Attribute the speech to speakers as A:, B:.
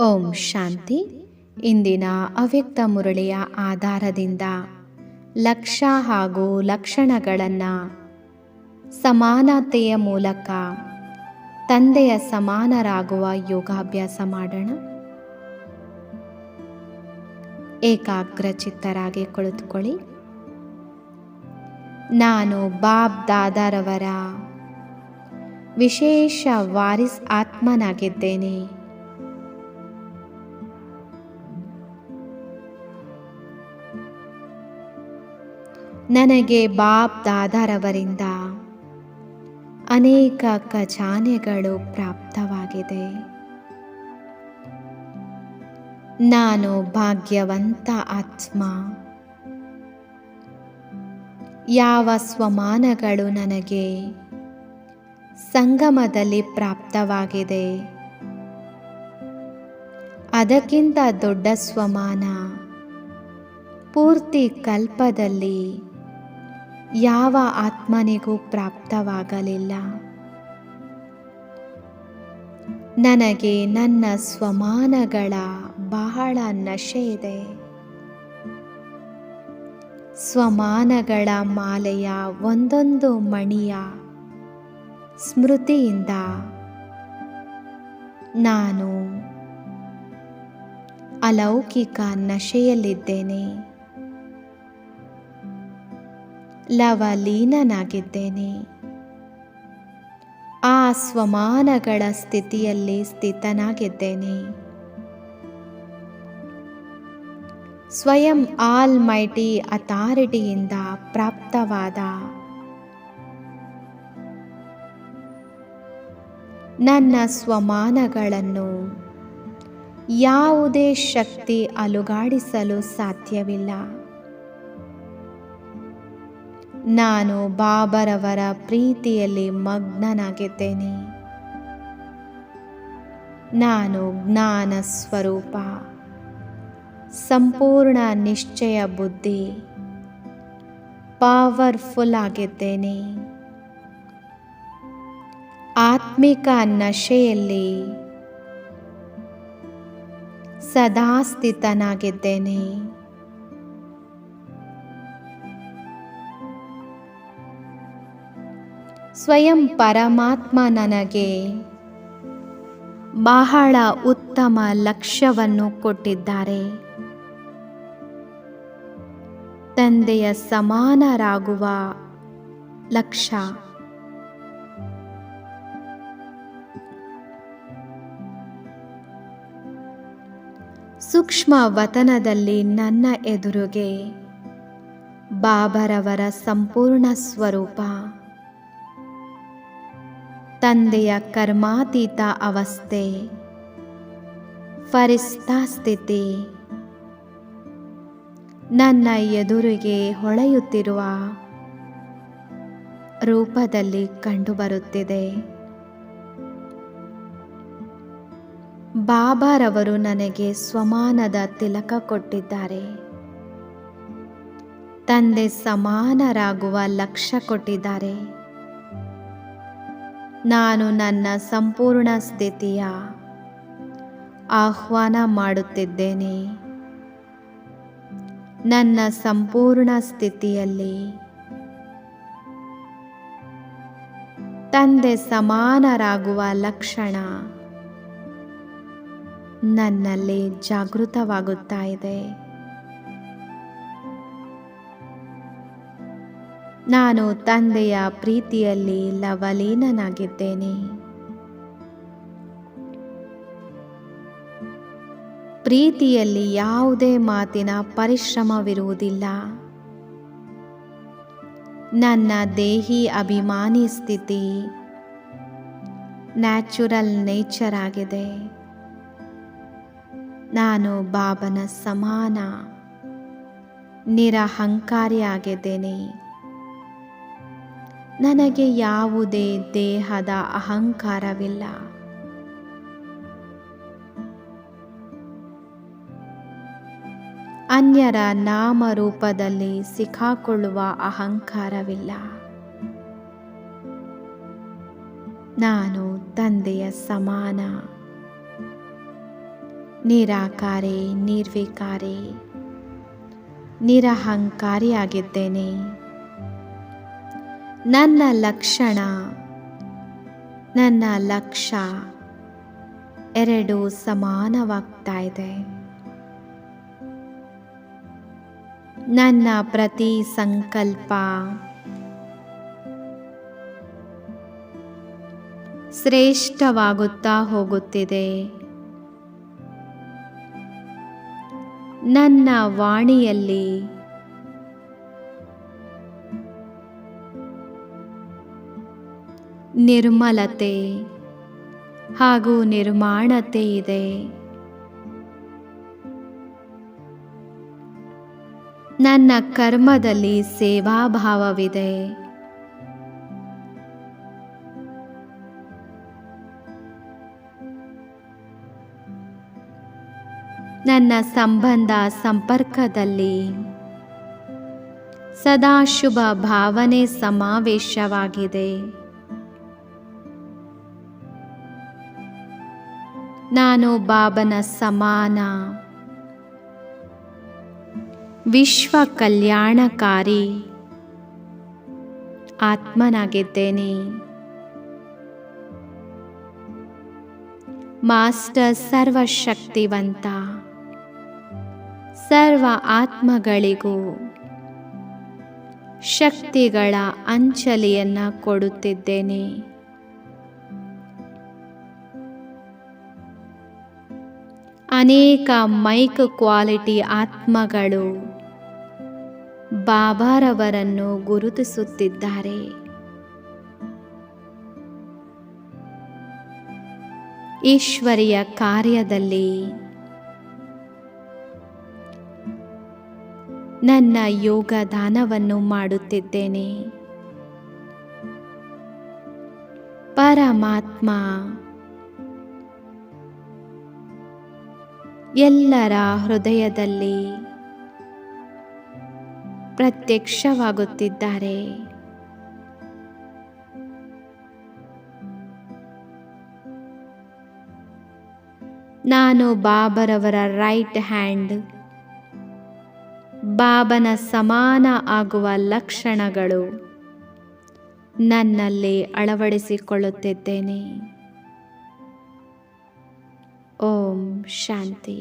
A: ಓಂ ಶಾಂತಿ. ಇಂದಿನ ಅವ್ಯಕ್ತ ಮುರಳಿಯ ಆಧಾರದಿಂದ ಲಕ್ಷ ಹಾಗೂ ಲಕ್ಷಣಗಳನ್ನು ಸಮಾನತೆಯ ಮೂಲಕ ತಂದೆಯ ಸಮಾನರಾಗುವ ಯೋಗಾಭ್ಯಾಸ ಮಾಡೋಣ. ಏಕಾಗ್ರಚಿತ್ತರಾಗಿ ಕುಳಿತುಕೊಳ್ಳಿ. ನಾನು ಬಾಬ್ ದಾದಾರವರ ವಿಶೇಷ ವಾರಿಸ್ ಆತ್ಮನಾಗಿದ್ದೇನೆ. ನನಗೆ ಬಾಬ್ ದಾದಾರವರಿಂದ ಅನೇಕ ಖಜಾನೆಗಳು ಪ್ರಾಪ್ತವಾಗಿದೆ. ನಾನು ಭಾಗ್ಯವಂತ ಆತ್ಮ. ಯಾವ ಸ್ವಮಾನಗಳು ನನಗೆ ಸಂಗಮದಲ್ಲಿ ಪ್ರಾಪ್ತವಾಗಿದೆ. ಅದಕ್ಕಿಂತ ದೊಡ್ಡ ಸ್ವಮಾನ ಪೂರ್ತಿ ಕಲ್ಪದಲ್ಲಿ ಯಾವ ಆತ್ಮನಿಗೂ ಪ್ರಾಪ್ತವಾಗಲಿಲ್ಲ. ನನಗೆ ನನ್ನ ಸ್ವಮಾನಗಳ ಬಹಳ ನಶೆ ಇದೆ ಸ್ವಮಾನಗಳ ಮಾಲೆಯ ಒಂದೊಂದು ಮಣಿಯ ಸ್ಮೃತಿಯಿಂದ ನಾನು ಅಲೌಕಿಕ ನಶೆಯಲ್ಲಿದ್ದೇನೆ. ಲವಲೀನನಾಗಿದ್ದೇನೆ. ಆ ಸ್ವಮಾನಗಳ ಸ್ಥಿತಿಯಲ್ಲಿ ಸ್ಥಿತನಾಗಿದ್ದೇನೆ. ಸ್ವಯಂ ಆಲ್ ಮೈಟಿ ಅಥಾರಿಟಿಯಿಂದ ಪ್ರಾಪ್ತವಾದ ನನ್ನ ಸ್ವಮಾನಗಳನ್ನು ಯಾವುದೇ ಶಕ್ತಿ ಅಲುಗಾಡಿಸಲು ಸಾಧ್ಯವಿಲ್ಲ. ನಾನು ಬಾಬರವರ ಪ್ರೀತಿಯಲ್ಲಿ ಮಗ್ನನಾಗಿದ್ದೇನೆ. ನಾನು ಜ್ಞಾನ ಸ್ವರೂಪ, ಸಂಪೂರ್ಣ ನಿಶ್ಚಯ ಬುದ್ಧಿ ಪವರ್ಫುಲ್ ಆಗಿದ್ದೇನೆ. ಆತ್ಮಿಕ ನಶೆಯಲ್ಲಿ ಸದಾ ಸ್ಥಿತನಾಗಿದ್ದೇನೆ ಸ್ವಯಂ ಪರಮಾತ್ಮ ನನಗೆ ಬಹಳ ಉತ್ತಮ ಲಕ್ಷ್ಯವನ್ನು ಕೊಟ್ಟಿದ್ದಾರೆ. ತಂದೆಯ ಸಮಾನರಾಗುವ ಲಕ್ಷ್ಯ ಸೂಕ್ಷ್ಮ ವತನದಲ್ಲಿ ನನ್ನ ಎದುರುಗೆ ಬಾಬರವರ ಸಂಪೂರ್ಣ ಸ್ವರೂಪ. ತಂದೆಯ ಕರ್ಮಾತೀತ ಅವಸ್ಥೆ. ಫರಿಸ್ತಾ ಸ್ಥಿತಿ. ನನ್ನ ಎದುರಿಗೆ ಹೊಳೆಯುತ್ತಿರುವ ರೂಪದಲ್ಲಿ ಕಂಡುಬರುತ್ತಿದೆ. ಬಾಬಾರವರು ನನಗೆ ಸ್ವಮಾನದ ತಿಲಕ ಕೊಟ್ಟಿದ್ದಾರೆ. ತಂದೆ ಸಮಾನರಾಗುವ ಲಕ್ಷ್ಯ ಕೊಟ್ಟಿದ್ದಾರೆ. ನಾನು ನನ್ನ ಸಂಪೂರ್ಣ ಸ್ಥಿತಿಯ ಆಹ್ವಾನ ಮಾಡುತ್ತಿದ್ದೇನೆ. ನನ್ನ ಸಂಪೂರ್ಣ ಸ್ಥಿತಿಯಲ್ಲಿ ತಂದೆ ಸಮಾನರಾಗುವ ಲಕ್ಷಣ ನನ್ನಲ್ಲಿ ಜಾಗೃತವಾಗುತ್ತಾ ಇದೆ. ನಾನು ತಂದೆಯ ಪ್ರೀತಿಯಲ್ಲಿ ಲವಲೀನನಾಗಿದ್ದೇನೆ. ಪ್ರೀತಿಯಲ್ಲಿ ಯಾವುದೇ ಮಾತಿನ ಪರಿಶ್ರಮವಿರುವುದಿಲ್ಲ. ನನ್ನ ದೇಹಿ ಅಭಿಮಾನಿ ಸ್ಥಿತಿ ನ್ಯಾಚುರಲ್ ನೇಚರ್ ಆಗಿದೆ. ನಾನು ಬಾಬನ ಸಮಾನ ನಿರಹಂಕಾರಿಯಾಗಿದ್ದೇನೆ ನನಗೆ ಯಾವುದೇ ದೇಹದ ಅಹಂಕಾರವಿಲ್ಲ. ಅನ್ಯರ ನಾಮರೂಪದಲ್ಲಿ ಸಿಕ್ಕಾಕೊಳ್ಳುವ ಅಹಂಕಾರವಿಲ್ಲ. ನಾನು ತಂದೆಯ ಸಮಾನ. ನಿರಾಕಾರಿ ನಿರ್ವಿಕಾರಿ ನಿರಹಂಕಾರಿಯಾಗಿದ್ದೇನೆ. ನನ್ನ ಲಕ್ಷಣ ನನ್ನ ಲಕ್ಷ್ಯ ಎರಡು ಸಮಾನವಾಗ್ತಾ ಇದೆ. ನನ್ನ ಪ್ರತಿ ಸಂಕಲ್ಪ ಶ್ರೇಷ್ಠವಾಗುತ್ತಾ ಹೋಗುತ್ತಿದೆ. ನನ್ನ ವಾಣಿಯಲ್ಲಿ ನಿರ್ಮಲತೆ ಹಾಗೂ ನಿರ್ಮಾಣತೆ ಇದೆ. ನನ್ನ ಕರ್ಮದಲ್ಲಿ ಸೇವಾಭಾವವಿದೆ. ನನ್ನ ಸಂಬಂಧ ಸಂಪರ್ಕದಲ್ಲಿ ಸದಾ ಶುಭ ಭಾವನೆ ಸಮಾವೇಶವಾಗಿದೆ. ನಾನು ಬಾಬನ ಸಮಾನ. ವಿಶ್ವ ಕಲ್ಯಾಣಕಾರಿ ಆತ್ಮನಾಗಿದ್ದೇನೆ. ಮಾಸ್ಟರ್ ಸರ್ವಶಕ್ತಿವಂತ ಸರ್ವ ಆತ್ಮಗಳಿಗೂ ಶಕ್ತಿಗಳ ಅಂಚಲಿಯನ್ನು ಕೊಡುತ್ತಿದ್ದೇನೆ. ಅನೇಕ ಮೈಕ್ ಕ್ವಾಲಿಟಿ ಆತ್ಮಗಳು ಬಾಬಾರವರನ್ನು ಗುರುತಿಸುತ್ತಿದ್ದಾರೆ. ಈಶ್ವರಿಯ ಕಾರ್ಯದಲ್ಲಿ ನನ್ನ ಯೋಗದಾನವನ್ನು ಮಾಡುತ್ತಿದ್ದೇನೆ. ಪರಮಾತ್ಮ ಎಲ್ಲರ ಹೃದಯದಲ್ಲಿ ಪ್ರತ್ಯಕ್ಷವಾಗುತ್ತಿದ್ದಾರೆ. ನಾನು ಬಾಬರವರ ರೈಟ್ ಹ್ಯಾಂಡ್ ಬಾಬನ ಸಮಾನ ಆಗುವ ಲಕ್ಷಣಗಳು ನನ್ನಲ್ಲಿ ಅಳವಡಿಸಿಕೊಳ್ಳುತ್ತಿದ್ದೇನೆ. ಓಂ ಶಾಂತಿ